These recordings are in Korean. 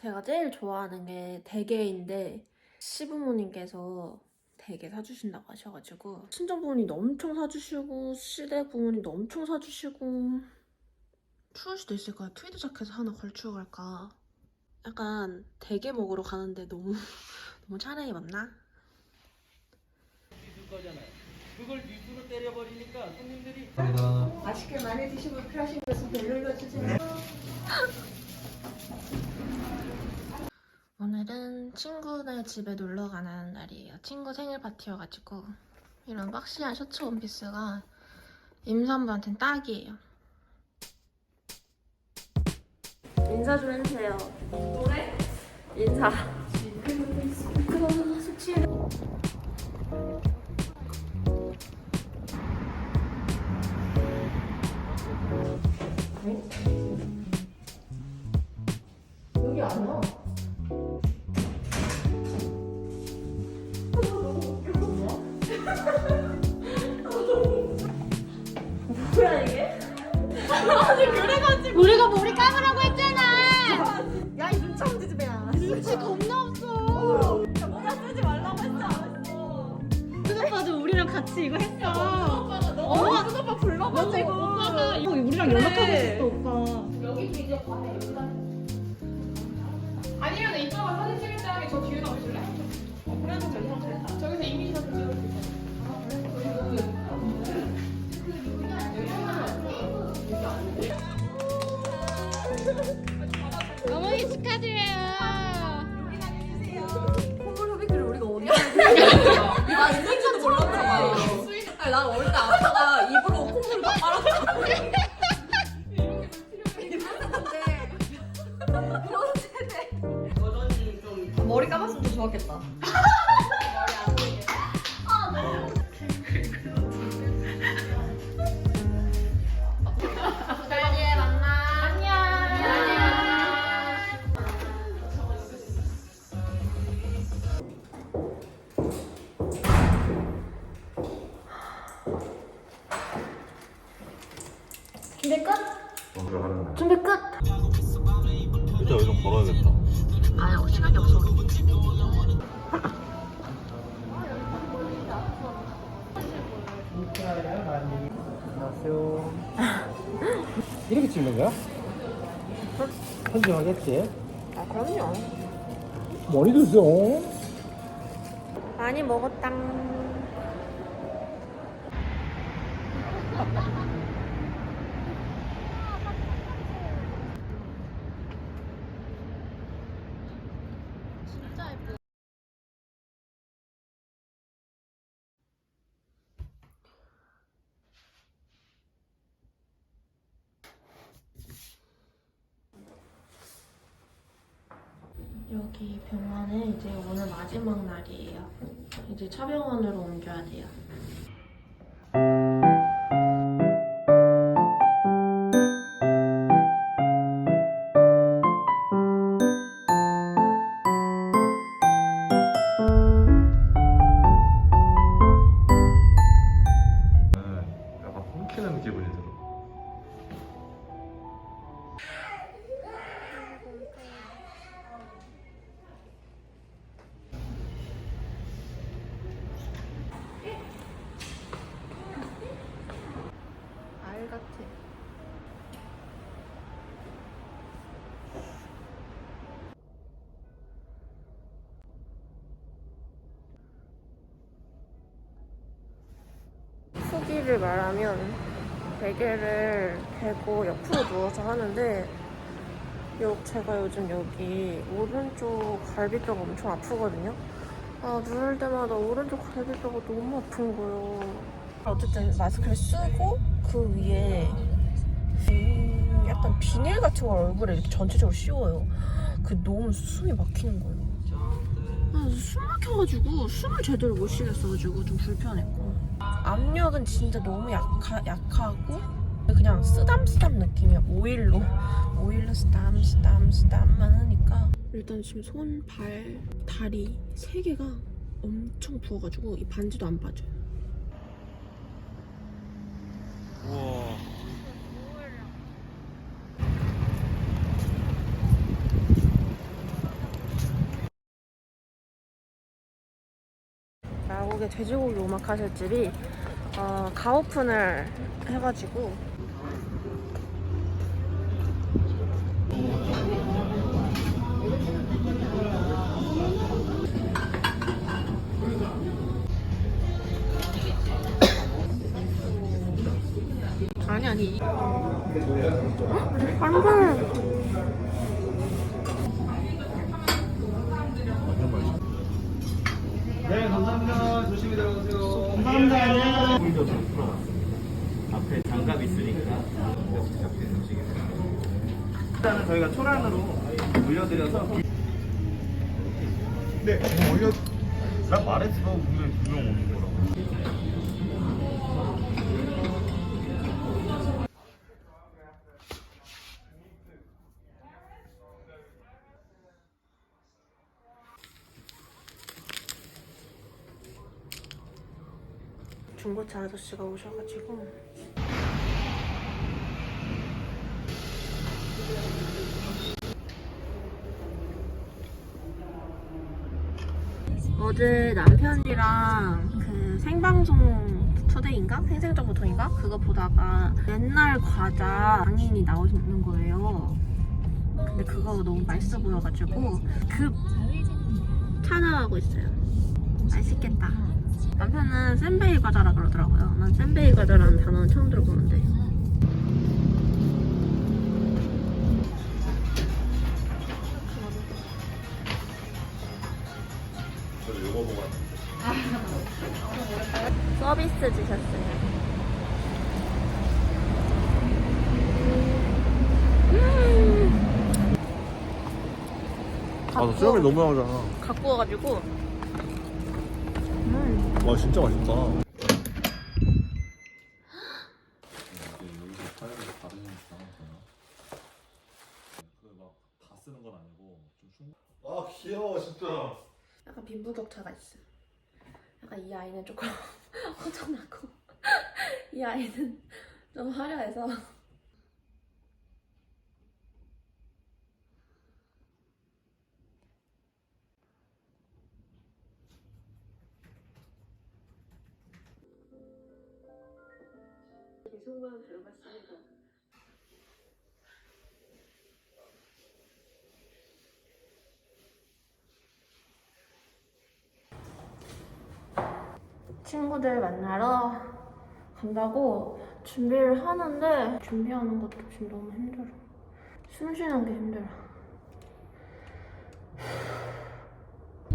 제가 제일 좋아하는 게 대게인데 시부모님께서 대게 사주신다고 하셔가지고 친정 부모님도 엄청 사주시고 시댁 부모님도 엄청 사주시고 추울 수도 있을 거야 트위드 자켓 하나 걸치고 갈까? 약간 대게 먹으러 가는데 너무 너무 차라리 맞나? 그걸 뉴스로 때려버리니까 손님들이 맛있게 많이 드시고 필요하신 것은 별로 주세요. 오늘은 집에 놀러 가는 날이에요. 친구 생일 파티여가지고 이런 박시한 셔츠 원피스가 임산부한테는 딱이에요. 인사 좀 해주세요. 노래? 인사. 숙취해. 여 오빠가 이거 우리랑 연락하고 있었어, 오빠. 아니면 이따가 사진 찍을 때 하게 저 뒤에 나오실래? 어, 그래도 괜찮대. 저기서 이미지 사진 찍을 수 있어. 어머니 축하드려요. 더 좋았겠다. 준비 끝? 들어가는 날. 준비 끝? 일단 여기 좀 걸어야겠다. 아야 시간이 없어. 이렇게 찍는 거야? 편집하겠지? 아 그럼요. 머리 드세요. 많이 먹었당. 여기 병원에 이제 오늘 마지막 날이에요. 이제 차병원으로 옮겨야 돼요. 후기를 말하면 베개를 대고 옆으로 누워서 하는데 요 제가 요즘 여기 오른쪽 갈비뼈가 엄청 아프거든요. 아 누울 때마다 오른쪽 갈비뼈가 너무 아픈 거예요. 어쨌든 마스크를 쓰고 그 위에 음, 약간 비닐 같은 걸 얼굴에 이렇게 전체적으로 씌워요. 그 너무 숨이 막히는 거예요. 아, 숨 막혀가지고 숨을 제대로 못 쉬겠어가지고 좀 불편했고 압력은 진짜 너무 약하, 약하고 그냥 쓰담쓰담 느낌이야. 오일로. 오일로 쓰담 쓰담 쓰담만 하니까. 일단 지금 손, 발, 다리 세 개가 엄청 부어가지고 이 반지도 안 빠져요. 우와. 나국의 돼지고기 오마카세 집이 어, 가오픈을 해가지고. 아니 아니. 안돼 네, 감사합니다. 조심히 들어가세요. 좀 풀어봤어. 앞에 장갑 있으니까 일단은 저희가 초란으로 돌려드려서 네, 올려. 나 말했어, 분명히 두명 오는 거라고. 중고차 아저씨가 오셔가지고 어제 남편이랑 그 생방송 투데이인가? 생생정 보통인가? 그거 보다가 옛날 과자 장인이 나오는 거예요. 근데 그거 너무 맛있어 보여가지고 급 찾아가고 있어요. 맛있겠다. 남편은 샌베이 과자라 그러더라고요. 난 샌베이 과자라는 단어는 처음 들어보는데. 저도 요거 보고 왔는데. 서비스 주셨어요. 아, 너 수염이 너무 나오잖아. 갖고 와가지고. 음. 와, 진짜 맛있다. 아 귀여워 진짜. 약간 빈부격차가 있어. 약간 이 아이는 조금 허전하고 이 아이는 좀 화려해서 계속만 들어갔습니다. 친구들 만나러 간다고 준비를 하는데 준비하는 것도 지금 너무 힘들어. 숨 쉬는 게 힘들어.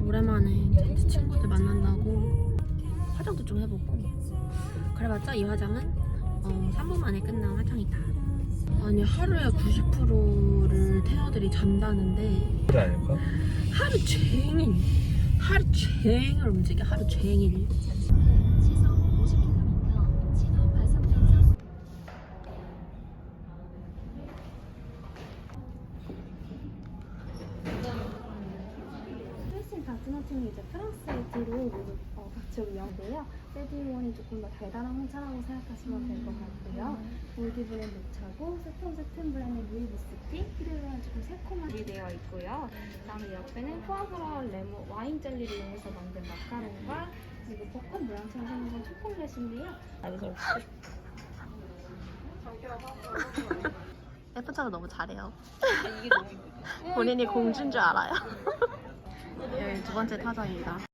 오랜만에 이제 친구들 만난다고 화장도 좀 해보고 그래봤자 이 화장은 어, 3분 만에 끝난 화장이다. 아니 하루에 90%를 태아들이 잔다는데 아닐까? 하루 종일 하루 종일 움직여 하루 종일 조금 더 달달한 홍차라고 생각하시면 될 것 같고요. 올디 브랜드 녹차고 스톤 스튼 브랜드 루이비스티, 피르르는 조금 새콤하게 되어 있고요. 그다음에 옆에는 포아그라 레몬 와인 젤리를 이용해서 만든 마카롱과 그리고 벚꽃 모양처럼 생긴 건 초콜릿인데요. 예쁜 차도 너무 잘해요. 본인이 공주인 줄 알아요. 여기 두 번째 타자입니다.